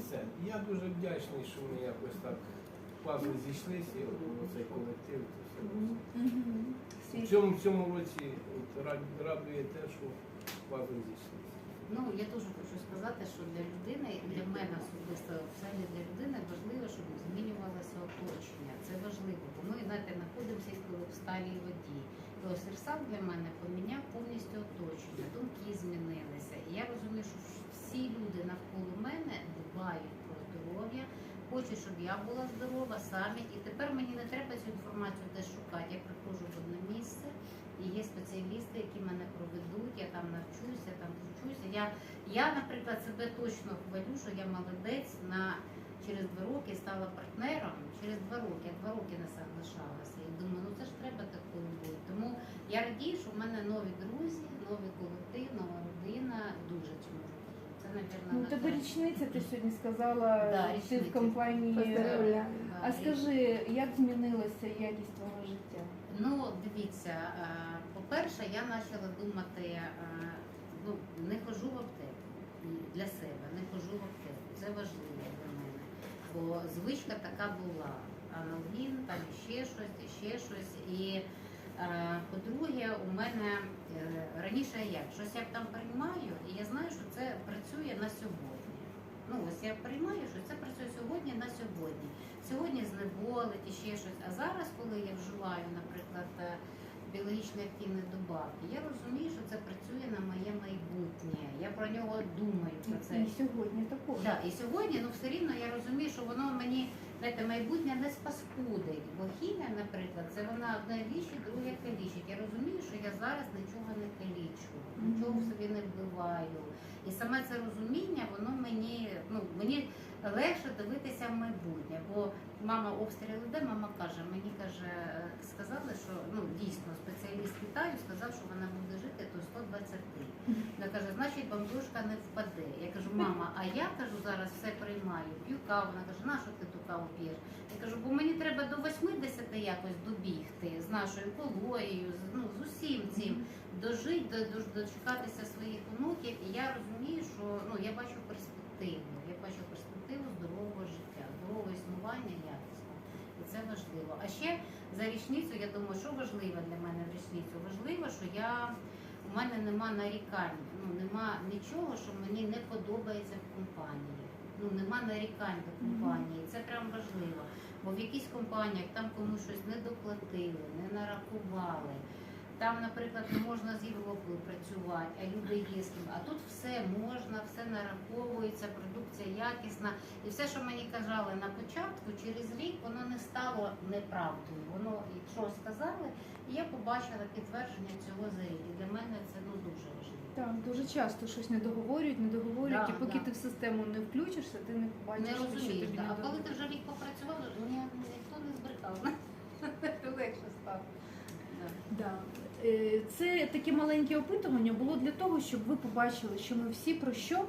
все. Я дуже вдячний, що ми якось так класно зійшлися, і цей колектив. це все. В цьому, в цьому році от, радує те, що класно зійшлися. Ну, я теж хочу сказати, що для людини, для мене особисто, взагалі для людини важливо, щоб змінювалося оточення. Це важливо, бо ми знаєте, знаходимося в сталій воді. І ось Ірсал для мене поміняв повністю оточення, думки змінилися. І я розумію, що всі люди навколо мене дбають про здоров'я, хочуть, щоб я була здорова самі. І тепер мені не треба цю інформацію десь шукати. Я приходжу в одне місце. І є спеціалісти, які мене проведуть, я там навчуся, там вчуся. Я, я, наприклад, себе точно хвалю, що я молодець на через два роки стала партнером. Через два роки, я два роки не соглашалася. І думаю, ну це ж треба такою бути. Тому я радію, що в мене нові друзі, новий колектив, нова родина. Дуже чому Ну, у тебе річниця, ти сьогодні сказала, Да, ти річниця. в компанії. Поздравляю. А скажи, як змінилася якість твого життя? Ну, дивіться, е, по-перше, я почала думати, е, ну, не хожу в аптеку для себе, не хожу в аптеку. Це важливо для мене. Бо звичка така була. Аналгін, там ще щось, ще щось. І е, по-друге, у мене е, раніше як? Щось я там приймаю, і я знаю, що це працює на сьогодні. Ну, ось я приймаю, що це працює сьогодні на сьогодні. Сьогодні знеболить і ще щось. А зараз, коли я вживаю, наприклад, е, біологічно активні добавки, я розумію, що це працює на моє майбутнє. Я про нього думаю про це. І сьогодні також. Да, і сьогодні ну все рівно я розумію, що воно мені знаєте, майбутнє не спаскудить. Бо хімія, наприклад, це вона одне лічить, друге калічить. Я розумію, що я зараз нічого не калічу, нічого в собі не вбиваю. І саме це розуміння, воно мені ну мені легше дивитися в майбутнє. Бо мама обстріл іде, мама каже, мені каже, сказали, що ну дійсно спеціаліст Китаю сказав, що вона буде жити до 120. Каже, значить бомбушка не впаде. Я кажу, мама, а я кажу, зараз все приймаю, п'ю каву. Вона каже, на що ти ту каву п'єш? Я кажу, бо мені треба до 80 якось добігти з нашою екологією, з, ну, з усім цим, дожити, до, до, дочекатися своїх онуків. І я розумію, що ну, я бачу перспективу. Я бачу перспективу здорового життя, здорового існування якісно. І це важливо. А ще за річницю, я думаю, що важливо для мене в річницю? Важливо, що я у мене нема нарікань, ну нема нічого, що мені не подобається в компанії. Ну нема нарікань до компанії. Це прям важливо. Бо в якихось компаніях там комусь щось не доплатили, не нарахували. Там, наприклад, не можна з Європою працювати, а люди є з ким. А тут все можна, все нараховується, продукція якісна. І все, що мені казали на початку, через рік воно не стало неправдою. Воно, якщо сказали, і я побачила підтвердження цього за рік. І для мене це ну дуже важливо. Так, дуже часто щось не договорюють, не договорюють, Да, і поки да. ти в систему не включишся, ти не побачиш, Не що розумієш, тобі да. не а коли ти вже рік попрацював, ні, ніхто не збрехав. Легше стало. Да. Да. Е, Це таке маленьке опитування було для того, щоб ви побачили, що ми всі про що